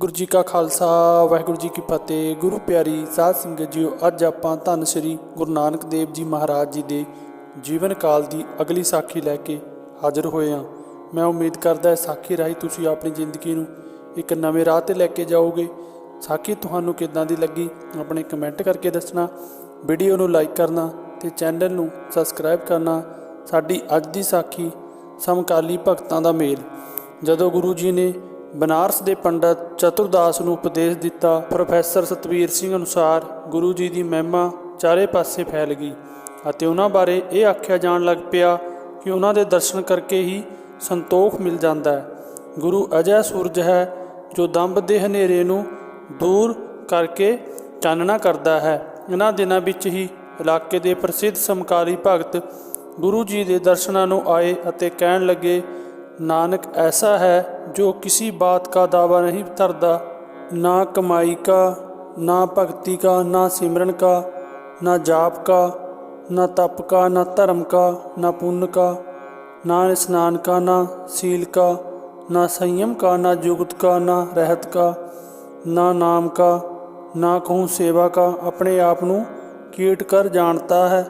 ਗੁਰੂ ਜੀ ਕਾ ਖਾਲਸਾ, ਵਾਹਿਗੁਰੂ ਜੀ ਕੀ ਫਤਿਹ। ਗੁਰੂ ਪਿਆਰੀ ਸਾਧ ਸੰਗਤ ਜੀਓ, ਅੱਜ ਆਪਾਂ ਧੰਨ ਸ੍ਰੀ ਗੁਰੂ ਨਾਨਕ ਦੇਵ ਜੀ ਮਹਾਰਾਜ ਜੀ ਦੇ ਜੀਵਨ ਕਾਲ ਦੀ ਅਗਲੀ ਸਾਖੀ ਲੈ ਕੇ ਹਾਜ਼ਰ ਹੋਏ ਹਾਂ। ਮੈਂ ਉਮੀਦ ਕਰਦਾ ਹਾਂ ਸਾਖੀ ਰਾਹੀਂ ਤੁਸੀਂ ਆਪਣੀ ਜ਼ਿੰਦਗੀ ਨੂੰ ਇੱਕ ਨਵੇਂ ਰਾਹ ਤੇ ਲੈ ਕੇ ਜਾਓਗੇ। ਸਾਖੀ ਤੁਹਾਨੂੰ ਕਿੱਦਾਂ ਦੀ ਲੱਗੀ, ਆਪਣੇ ਕਮੈਂਟ ਕਰਕੇ ਦੱਸਣਾ, ਵੀਡੀਓ ਨੂੰ ਲਾਈਕ ਕਰਨਾ ਤੇ ਚੈਨਲ ਨੂੰ ਸਬਸਕ੍ਰਾਈਬ ਕਰਨਾ। ਸਾਡੀ ਅੱਜ ਦੀ ਸਾਖੀ ਸਮਕਾਲੀ ਭਗਤਾਂ ਦਾ ਮੇਲ। ਜਦੋਂ ਗੁਰੂ ਜੀ ਨੇ ਬਨਾਰਸ ਦੇ ਪੰਡਤ ਚਤੁਰਦਾਸ ਨੂੰ ਉਪਦੇਸ਼ ਦਿੱਤਾ, ਪ੍ਰੋਫੈਸਰ ਸਤਵੀਰ ਸਿੰਘ ਅਨੁਸਾਰ ਗੁਰੂ ਜੀ ਦੀ ਮਹਿਮਾ ਚਾਰੇ ਪਾਸੇ ਫੈਲ ਗਈ ਅਤੇ ਉਹਨਾਂ ਬਾਰੇ ਇਹ ਆਖਿਆ ਜਾਣ ਲੱਗ ਪਿਆ ਕਿ ਉਹਨਾਂ ਦੇ ਦਰਸ਼ਨ ਕਰਕੇ ਹੀ ਸੰਤੋਖ ਮਿਲ ਜਾਂਦਾ ਹੈ। ਗੁਰੂ ਅਜੈ ਸੂਰਜ ਹੈ ਜੋ ਦੰਬ ਦੇ ਹਨੇਰੇ ਨੂੰ ਦੂਰ ਕਰਕੇ ਚਾਨਣਾ ਕਰਦਾ ਹੈ। ਇਹਨਾਂ ਦਿਨਾਂ ਵਿੱਚ ਹੀ ਇਲਾਕੇ ਦੇ ਪ੍ਰਸਿੱਧ ਸਮਕਾਲੀ ਭਗਤ ਗੁਰੂ ਜੀ ਦੇ ਦਰਸ਼ਨਾਂ ਨੂੰ ਆਏ ਅਤੇ ਕਹਿਣ ਲੱਗੇ ਨਾਨਕ ਐਸਾ ਹੈ ਜੋ किसी बात का दावा नहीं धरता ना कमाई का ना भक्ति का ना सिमरन का ना जाप का ना तप का ना धर्म का ना पुण्य का ना स्नान का ना सील का ना संयम का ना जुगत का ना रहत का ना नाम का ना कहूँ सेवा का अपने आप ਨੂੰ कीट कर जानता है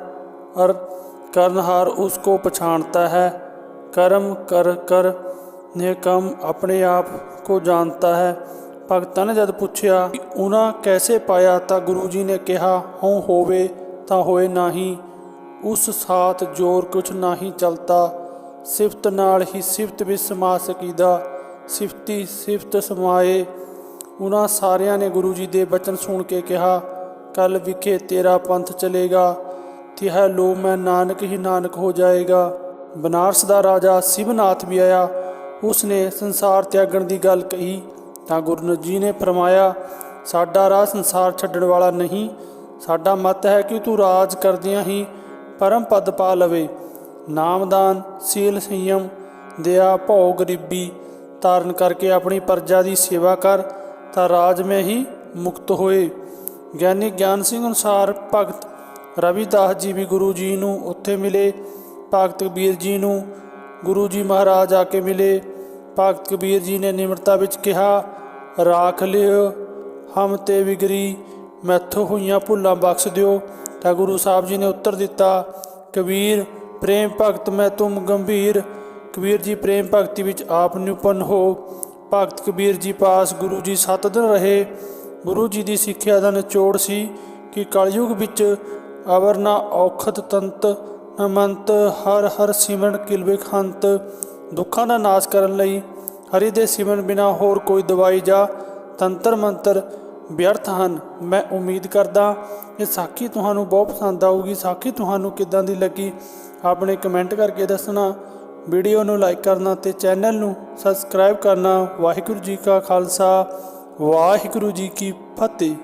और करनहार उसको पछाणता है कर्म कर कर ਨੇ ਕੰਮ ਆਪਣੇ ਆਪ ਕੋ ਜਾਣਤਾ ਹੈ ਭਗਤਾਂ ਨੇ ਜਦ ਪੁੱਛਿਆ ਕਿ ਉਹਨਾਂ ਕੈਸੇ ਪਾਇਆ ਤਾਂ ਗੁਰੂ ਜੀ ਨੇ ਕਿਹਾ ਹਉ ਹੋਵੇ ਤਾਂ ਹੋਏ ਨਹੀਂ ਉਸ ਸਾਥ ਜੋਰ ਕੁਛ ਨਹੀਂ ਚਲਤਾ ਸਿਫਤ ਨਾਲ ਹੀ ਸਿਫਤ ਵਿੱਚ ਸਮਾ ਸਕੀਦਾ ਸਿਫਤੀ ਸਿਫਤ ਸਮਾਏ ਉਹਨਾਂ ਸਾਰਿਆਂ ਨੇ ਗੁਰੂ ਜੀ ਦੇ ਬਚਨ ਸੁਣ ਕੇ ਕਿਹਾ ਕੱਲ ਵਿਖੇ ਤੇਰਾ ਪੰਥ ਚਲੇਗਾ ਤਿਹ ਲੋ ਮੈਂ ਨਾਨਕ ਹੀ ਨਾਨਕ ਹੋ ਜਾਏਗਾ ਬਨਾਰਸ ਦਾ ਰਾਜਾ ਸਿਵਨਾਥ ਵੀ ਆਇਆ। ਉਸ ਨੇ ਸੰਸਾਰ ਤਿਆਗਣ ਦੀ ਗੱਲ ਕਹੀ ਤਾਂ ਗੁਰੂ ਜੀ ਨੇ ਫਰਮਾਇਆ, ਸਾਡਾ ਰਾਹ ਸੰਸਾਰ ਛੱਡਣ ਵਾਲਾ ਨਹੀਂ। ਸਾਡਾ ਮਤ ਹੈ ਕਿ ਤੂੰ ਰਾਜ ਕਰਦਿਆਂ ਹੀ ਪਰਮ ਪਦ ਪਾ ਲਵੇ। ਨਾਮਦਾਨ, ਸੀਲ ਸੰਯਮ, ਦਇਆ ਭਉ ਗਰੀਬੀ ਧਾਰਨ ਕਰਕੇ ਆਪਣੀ ਪਰਜਾ ਦੀ ਸੇਵਾ ਕਰ ਤਾਂ ਰਾਜ ਮੈਂ ਹੀ ਮੁਕਤ ਹੋਏ। ਗਿਆਨੀ ਗਿਆਨ ਸਿੰਘ ਅਨੁਸਾਰ ਭਗਤ ਰਵਿਦਾਸ ਜੀ ਵੀ ਗੁਰੂ ਜੀ ਨੂੰ ਉੱਥੇ ਮਿਲੇ। ਭਗਤ ਕਬੀਰ ਜੀ ਨੂੰ ਗੁਰੂ ਜੀ ਮਹਾਰਾਜ ਆ ਕੇ ਮਿਲੇ। ਭਗਤ ਕਬੀਰ ਜੀ ਨੇ ਨਿਮਰਤਾ ਵਿੱਚ ਕਿਹਾ, ਰਾਖ ਲਿਓ, ਹਮ ਤੇ ਵਿਗਰੀ, ਮੈਥੋਂ ਹੋਈਆਂ ਭੁੱਲਾਂ ਬਖਸ਼ ਦਿਓ। ਤਾਂ ਗੁਰੂ ਸਾਹਿਬ ਜੀ ਨੇ ਉੱਤਰ ਦਿੱਤਾ, ਕਬੀਰ, ਪ੍ਰੇਮ ਭਗਤ, ਮੈਂ ਤੁਮ ਗੰਭੀਰ। ਕਬੀਰ ਜੀ ਪ੍ਰੇਮ ਭਗਤੀ ਵਿੱਚ ਆਪ ਨਿਪੁੰਨ ਹੋ। ਭਗਤ ਕਬੀਰ ਜੀ ਪਾਸ ਗੁਰੂ ਜੀ ਸੱਤ ਦਿਨ ਰਹੇ। ਗੁਰੂ ਜੀ ਦੀ ਸਿੱਖਿਆ ਦਾ ਨਿਚੋੜ ਸੀ ਕਿ ਕਲਯੁਗ ਵਿੱਚ ਅਵਰਨਾ ਔਖਤ ਤੰਤ ਅਮੰਤ ਹਰ ਹਰ ਸਿਮਰਨ ਕਿਲਵੇ ਹੰਤ ਦੁੱਖਾਂ ਦਾ ਨਾਸ਼ ਕਰਨ ਲਈ ਹਰੀ ਦੇ ਸਿਮਰਨ ਬਿਨਾ ਹੋਰ ਕੋਈ ਦਵਾਈ ਜਾਂ ਤੰਤਰ ਮੰਤਰ ਵਿਅਰਥ ਹਨ। ਮੈਂ ਉਮੀਦ ਕਰਦਾ ਇਹ ਸਾਖੀ ਤੁਹਾਨੂੰ ਬਹੁਤ ਪਸੰਦ ਆਊਗੀ। ਸਾਖੀ ਤੁਹਾਨੂੰ ਕਿੱਦਾਂ ਦੀ ਲੱਗੀ, ਆਪਣੇ ਕਮੈਂਟ ਕਰਕੇ ਦੱਸਣਾ। ਵੀਡੀਓ ਨੂੰ ਲਾਈਕ ਕਰਨਾ ਤੇ ਚੈਨਲ ਨੂੰ ਸਬਸਕ੍ਰਾਈਬ ਕਰਨਾ। ਵਾਹਿਗੁਰੂ ਜੀ ਕਾ ਖਾਲਸਾ, ਵਾਹਿਗੁਰੂ ਜੀ ਕੀ ਫਤਿਹ।